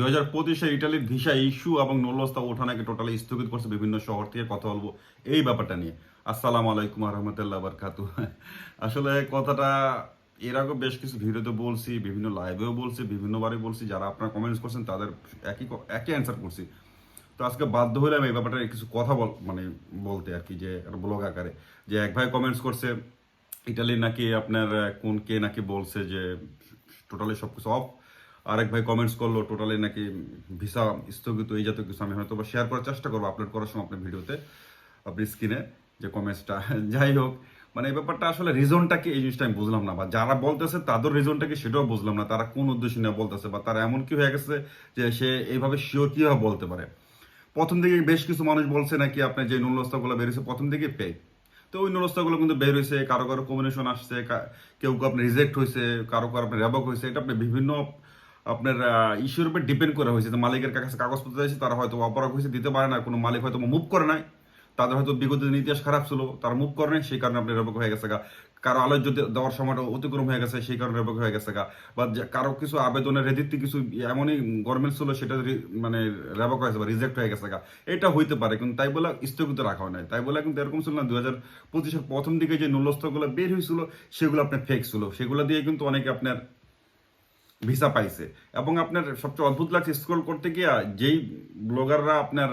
দুই হাজার পঁচিশে ইটালির ভিসা ইস্যু এবং নলস্তা ওঠানাকে টোটালি স্থগিত করছে বিভিন্ন শহর থেকে কথা বলব এই ব্যাপারটা নিয়ে। আসসালামু আলাইকুম রহমতুল্লাহ বারকাতু। আসলে কথাটা, এর আগে বেশ কিছু ভিডিওতে বলছি, বিভিন্ন লাইভেও বলছি, বিভিন্নবারই বলছি, যারা আপনারা কমেন্টস করছেন তাদের একই একই অ্যান্সার করছি। তো আজকে বাধ্য হলাম এই ব্যাপারটা কিছু কথা বল মানে বলতে আর কি, যে ব্লগ আকারে, যে এক ভাই কমেন্টস করছে, ইটালি নাকি আপনার, কোন কে নাকি বলছে যে টোটালি সব কিছু অফ আরেক ভাই কমেন্টস করল টোটালি নাকি ভিসা স্থগিত, এই জাতীয় কিছু আমি হয়তো বা শেয়ার করার চেষ্টা করব আপলোড করার সময় আপনার ভিডিওতে আপনি স্ক্রিনে যে কমেন্টসটা যাই হোক মানে এই ব্যাপারটা আসলে রিজনটা কি, এই জিনিসটা আমি বুঝলাম না। বা যারা বলতেছে তাদের রিজনটা কি, সেটাও বুঝলাম না। তারা কোন উদ্দেশ্য নিয়ে বলতেছে, বা তারা এমন কি হয়ে গেছে যে সে এইভাবে শিওর কীভাবে বলতে পারে? প্রথম দিকে বেশ কিছু মানুষ বলছে নাকি আপনার যে নুলস্তাগুলো বেরিয়েছে, প্রথম দিকে পে তো ওই নুলস্তাগুলো কিন্তু বের হয়েছে, কারও কারও কম্বিনেশন আসছে কেউ কেউ আপনার রিজেক্ট হয়েছে, কারও কারও আপনার রেবক হয়েছে, এটা আপনি বিভিন্ন আপনার ইস্যুর উপর ডিপেন্ড করা হয়েছে। মালিকের কাছে কাগজপত্র আছে তারা হয়তো অপরাধ হয়েছে, দিতে পারে না, কোনো মালিক হয়তো মুভ করে নাই। তাদের হয়তো বিগত দিন ইতিহাস খারাপ ছিল, তারা মুভ করে নাই, সেই কারণে আপনার রেবক হয়ে গেছে গা। কারও আলোচ্য দে- দেওয়ার সময়টা অতিক্রম হয়ে গেছে, সেই কারণে রেবক হয়ে গেছে গা। বা কারও কিছু আবেদনের রেদিতে কিছু এমনই গভর্নমেন্ট ছিল, সেটা মানে রেবক হয়েছে বা রিজেক্ট হয়ে গেছে গা। এটা হইতে পারে, কিন্তু তাই বলে স্থগিত রাখা হয় নাই। তাই বলে কিন্তু এরকম ছিল না, দুই হাজার পঁচিশের প্রথম দিকে যে নুলস্তগুলো বের হয়েছিল, সেগুলো আপনার ফেক ছিল। সেগুলো দিয়ে কিন্তু অনেকে আপনার ভিসা পাইছে। এবং আপনার সবচেয়ে অদ্ভুত লাগছে স্ক্রল করতে গিয়া যেই ব্লগাররা আপনার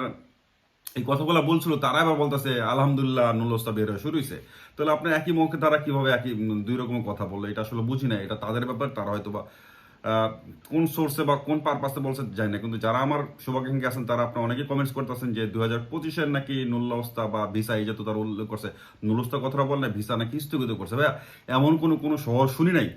এই কথাগুলো বলছিল, তারা এবার বলতেছে, আলহামদুলিল্লাহ নুলস্তা বের হয়ে শুরু হয়েছে তাহলে আপনার একই মুখে তারা কীভাবে একই দুই রকম কথা বলল, এটা আসলে বুঝি না, এটা তাদের ব্যাপার, তারা হয়তো বা কোন সোর্সে বা কোন পারপাসে বলছে জানি না, কিন্তু যারা আমার সৌভাগ্যকে আছেন, তারা আপনার অনেকে কমেন্টস করতেছেন যে দু হাজার পঁচিশের নাকি নুল্লাস্তা বা ভিসা, এই তারা উল্লেখ করছে। নুলস্তা কথাটা বললে ভিসা নাকি স্থগিত করছে। ভাইয়া, এমন কোনো কোনো শহর শুনি নাই।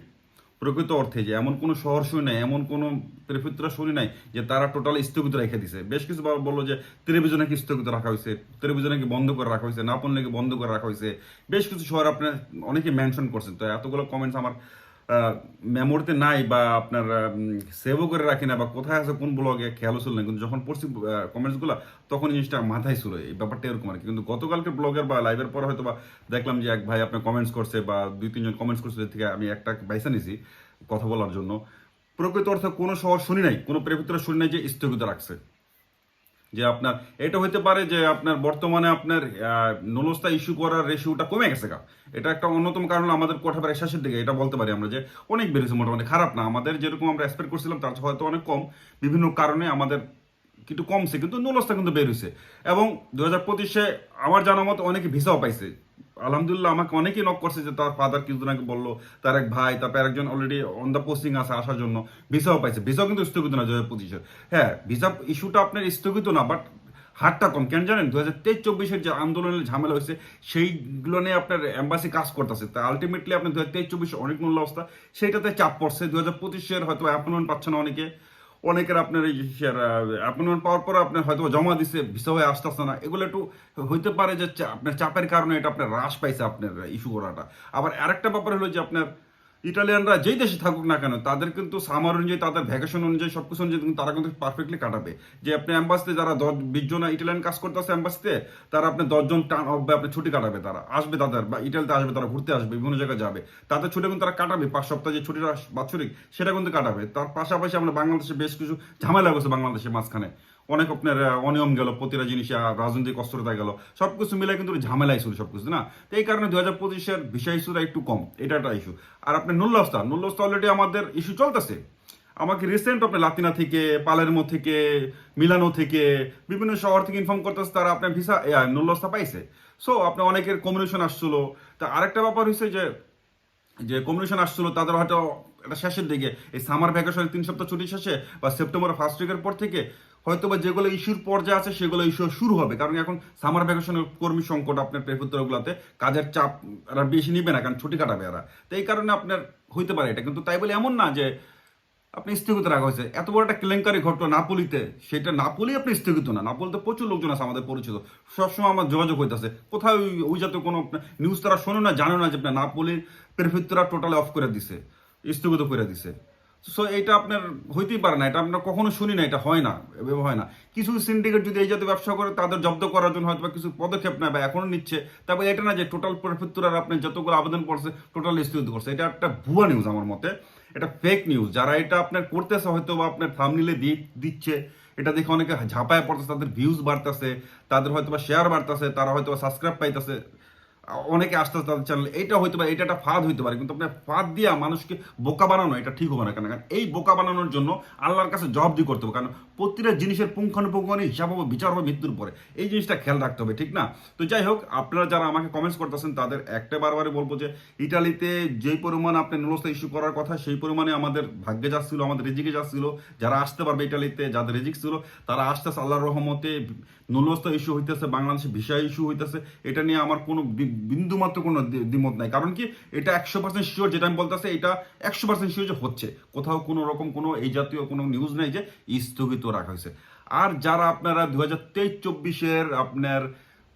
প্রকৃত অর্থে যে এমন কোনো শহর শুনি নাই, এমন কোনো ত্রিপুত্রা শুনি নাই যে তারা টোটাল স্থগিত রেখে দিছে। বেশ কিছু বলল যে টেলিভিশন নাকি স্থগিত রাখা হয়েছে টেলিভিশন কি বন্ধ করে রাখা হয়েছে নাপন নাকি বন্ধ করে রাখা হয়েছে। বেশ কিছু শহর আপনার অনেকে মেনশন করছেন, তো এতগুলো কমেন্টস আমার মেমোরিতে নাই বা আপনার সেভও করে রাখি না বা কোথায় আছে কোন ব্লগে খেয়ালও ছিল না, কিন্তু যখন পড়ছি কমেন্টসগুলো তখন জিনিসটা মাথায় ছিল। এই ব্যাপারটা এরকম আর কি কিন্তু গতকালকে ব্লগের বা লাইভের পরে হয়তো বা দেখলাম যে এক ভাই আপনার কমেন্টস করছে বা দুই, তিনজন কমেন্টস করছে থেকে আমি একটা বাইসা নিছি কথা বলার জন্য। প্রকৃত অর্থে কোনো শহর শুনি নাই, কোনো প্রেক্ষিত্র শুনি নাই যে স্থগিত রাখছে। যে আপনার, এটা হতে পারে যে আপনার বর্তমানে আপনার নলস্তা ইস্যু করার রেশিওটা কমে গেছে কা এটা একটা অন্যতম কারণ আমাদের কোঠাবার শেষের দিকে, এটা বলতে পারি আমরা যে অনেক বেড়েছে মোটামুটি, খারাপ না। আমাদের যেরকম আমরা এক্সপেক্ট করছিলাম, তার হয়তো অনেক কম। বিভিন্ন কারণে আমাদের কিন্তু কমছে, কিন্তু নলস্তা কিন্তু বের এবং দু হাজার পঁচিশে আমার জানা মতো অনেকে ভিসাও পাইছে। আলহামদুলিল্লাহ, আমাকে অনেকেই নক করছে যে তার ফাদার কিছুদিন আগে বলল, তার এক ভাই তারপর একজন অলরেডি অন দ্য পোস্টিং আছে আসার জন্য। ভিসাও পাইছে। ভিসাও কিন্তু স্থগিত না দু হাজার পঁচিশে হ্যাঁ ভিসা ইস্যুটা আপনার স্থগিত না বাট হারটা কম। কেন জানেন? দু হাজার তেইশ চব্বিশের যে আন্দোলনের ঝামেলা হয়েছে, সেইগুলো নিয়ে আপনার এম্বাসি কাজ করতেছে। তা আলটিমেটলি আপনার দু হাজার তেইশ চব্বিশে অনেক মূল্য অবস্থা সেইটাতে চাপ পড়ছে। দু হাজার পঁচিশের হয়তো অ্যাপয়েন্টমেন্ট পাচ্ছে না অনেকে। অনেকের আপনার এই অ্যাপয়েন্টমেন্ট পাওয়ার পর আপনার হয়তো জমা দিছে, ভিসা হয়ে আসতেছে না। এগুলো একটু হইতে পারে যে আপনার চাপের কারণে এটা আপনার হ্রাস পাইছে আপনার ইস্যু করাটা। আবার আরেকটা ব্যাপার হলো যে আপনার ইটালিয়ানরা যেই দেশে থাকুক না কেন, তাদের কিন্তু সামার অনুযায়ী, তাদের ভ্যাকেশন অনুযায়ী সব কিছু অনুযায়ী তারা কিন্তু পারফেক্টলি কাটাবে। যে আপনি অ্যাম্বাসিতে যারা দশ, বিশ জন ইটালিয়ান কাজ করতে আসে অ্যাম্বাসিতে তারা আপনি দশজন টান হবে আপনি ছুটি কাটাবে তারা। আসবে তাদের, বা ইটালিতে আসবে তারা, ঘুরতে আসবে, বিভিন্ন জায়গায় যাবে। তাদের ছুটি কিন্তু তারা কাটাবে, পাঁচ সপ্তাহ যে ছুটিটা বাৎসরিক, সেটা কিন্তু কাটাবে। তার পাশাপাশি আমরা বাংলাদেশে বেশ কিছু ঝামেলা হয়েছে বাংলাদেশের মাঝখানে। অনেক আপনার অনিয়ম গেল, প্রতিটা জিনিস রাজনৈতিক অস্থিরতা গেল, সবকিছু মিলে কিন্তু ঝামেলাই ছিল সবকিছু, না? তো এই কারণে দুই হাজার পঁচিশের বিষয় ইস্যুটা একটু কম এটা একটা ইস্যু আর আপনার নুল্লাস্তা নুল্লাস্তা অলরেডি আমাদের ইস্যু চলতেছে। আমাকে রিসেন্ট আপনার লাতিনা থেকে, পালেরমো থেকে, মিলানো থেকে, বিভিন্ন শহর থেকে ইনফর্ম করতেছে, তারা আপনার ভিসা নুল্লস্তা পাইছে। সো আপনার অনেকের কমিউনিকেশন আসছিল। তা আরেকটা ব্যাপার হয়েছে যে যে কমিউনিকেশন আসছিল, তাদের হয়তো এটা শেষের দিকে, এই সামার ভ্যাকেশনের তিন সপ্তাহ ছুটি শেষে বা সেপ্টেম্বর ফার্স্ট উইকের পর থেকে হয়তো বা যেগুলো ইস্যুর পর্যায়ে আছে, সেগুলো ইস্যু শুরু হবে। কারণ এখন সামার ভ্যাকেশনের কর্মী সংকট আপনার প্রেফুত্তরগুলোতে কাজের চাপ এরা বেশি নিবে না, কারণ ছুটি কাটাবে এরা। তো এই কারণে আপনার হইতে পারে এটা। কিন্তু তাই বলে এমন না যে আপনি স্থগিত রাখা হয়েছে। এত বড় একটা কেলেঙ্কারি ঘটলো নাপোলিতে। সেটা নাপোলি আপনি স্থগিত না। নাপোলিতে প্রচুর লোকজন আছে আমাদের পরিচিত। সবসময় আমার যোগাযোগ হইতেছে। কোথাও ওই- ওই জাতীয় কোনো নিউজ তারা শোনো না, জানো না যে আপনার নাপোলির প্রেফিত্তরা টোটালি অফ করে দিছে, স্থগিত করে দিছে। সো এটা আপনার হইতেই পারে না, এটা আপনার কখনো শুনি না, এটা হয় না, এভাবে হয় না। কিছু সিন্ডিকেট যদি এই জাতীয় ব্যবসা করে, তাদের জব্দ করার জন্য হয়তো কিছু পদক্ষেপ নেয় বা এখনও নিচ্ছে। তারপর এটা না যে টোটাল প্রেফেক্টুরার আপনি যতগুলো আবেদন করছে টোটাল স্থগিত করছে। এটা একটা ভুয়া নিউজ আমার মতে। এটা ফেক নিউজ যারা এটা আপনার করতেছে হয়তো বা আপনার থামনিলে দিচ্ছে। এটা দেখে অনেকে ঝাঁপায় পড়তেছে, তাদের ভিউজ বাড়তেছে, তাদের হয়তো বা শেয়ার বাড়তেছে, তারা হয়তো বা সাবস্ক্রাইব পাইতেছে। অনেকে আসতে তাদের চ্যানেল এটা হইতে পারে এটা একটা ফাঁদ হইতে পারে, কিন্তু আপনার ফাঁদ দিয়া মানুষকে বোকা বানানো, এটা ঠিক হবে না, কেন কারণ এই বোকা বানানোর জন্য আল্লাহর কাছে জবাবদি করতে হবে, কারণ প্রতিটা জিনিসের পুঙ্খানুপুঙ্খানু হিসাব হবে, বিচার হবে মৃত্যুর পরে। এই জিনিসটা খেয়াল রাখতে হবে, ঠিক না? তো যাই হোক, আপনারা যারা আমাকে কমেন্টস করতেছেন, তাদের একটা বারবারই বলব যে, ইটালিতে যেই পরিমাণ আপনি নুলস্তা ইস্যু করার কথা, সেই পরিমাণে আমাদের ভাগ্যে যাচ্ছিল আমাদের রেজিকে যাচ্ছিল যারা আসতে পারবে ইটালিতে, যাদের রেজিক ছিল, তারা আসতেছে, আল্লাহর রহমতে নুলস্তা ইস্যু হইতেছে, বাংলাদেশে ভিসা ইস্যু হইতেছে, এটা নিয়ে আমার কোনো বিন্দুমাত্র কোনো দ্বিমত নাই। কারণ কি এটা একশো পার্সেন্ট শিওর যেটা আমি বলতেছি এটা একশো পার্সেন্ট শিওর যে হচ্ছে। কোথাও কোনো রকম কোনো এই জাতীয় কোনো নিউজ নেই যে স্থগিত রাখা হয়েছে। আর যারা আপনারা দু হাজার তেইশ, চব্বিশের আপনার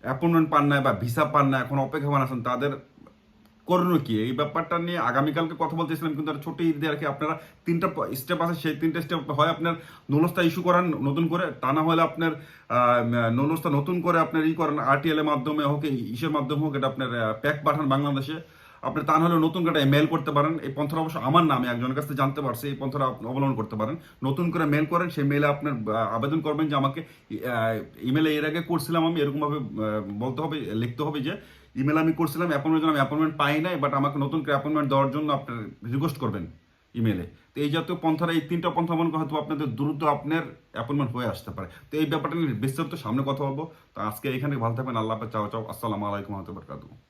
অ্যাপয়েন্টমেন্ট পান না বা ভিসা পান না এখন অপেক্ষমান আছেন, তাদের করণীয় কি? এই ব্যাপারটা নিয়ে আগামীকালকে কথা বলতেছিলাম, কিন্তু ছোট ঈদ দিয়ে কি আপনারা তিনটা স্টেপ আছে, সেই তিনটা স্টেপ হয় আপনার নলস্তা ইস্যু করান নতুন করে, তা না হলে আপনার নলস্তা নতুন করে আপনার ই করেন আরটিএল এর মাধ্যমে হোক ইসের মাধ্যমে হোক, এটা আপনার প্যাক পাঠান বাংলাদেশে। আপনি তা না হলে নতুন করে মেল করতে পারেন। এই পন্থা অবশ্য আমার নামে একজনের কাছ থেকে জানতে পারছি, এই পন্থাটা অবলম্বন করতে পারেন। নতুন করে মেল করেন, সেই মেলে আপনার আবেদন করবেন যে আমাকে ইমেলে এর আগে করছিলাম আমি, এরকমভাবে বলতে হবে, লিখতে হবে যে ইমেল আমি করছিলাম অ্যাপয়েন্টমেন্ট আমি অ্যাপয়েন্টমেন্ট পাই নাই বাট আমাকে নতুন করে অ্যাপয়েন্টমেন্ট দেওয়ার জন্য আপনার রিকোয়েস্ট করবেন ইমেলে তো এই জাতীয় পন্থারা এই তিনটা পন্থা মনে হয়তো আপনাদের দ্রুত আপনার অ্যাপয়েন্টমেন্ট হয়ে আসতে পারে। তো এই ব্যাপারটা নিয়ে বিস্তারিত সামনে কথা বলব। তো আজকে এখানে ভালো থাকবেন, আল্লাহ চাও চাও। আসসালামু আলাইকুম, রহমতুল্লাহ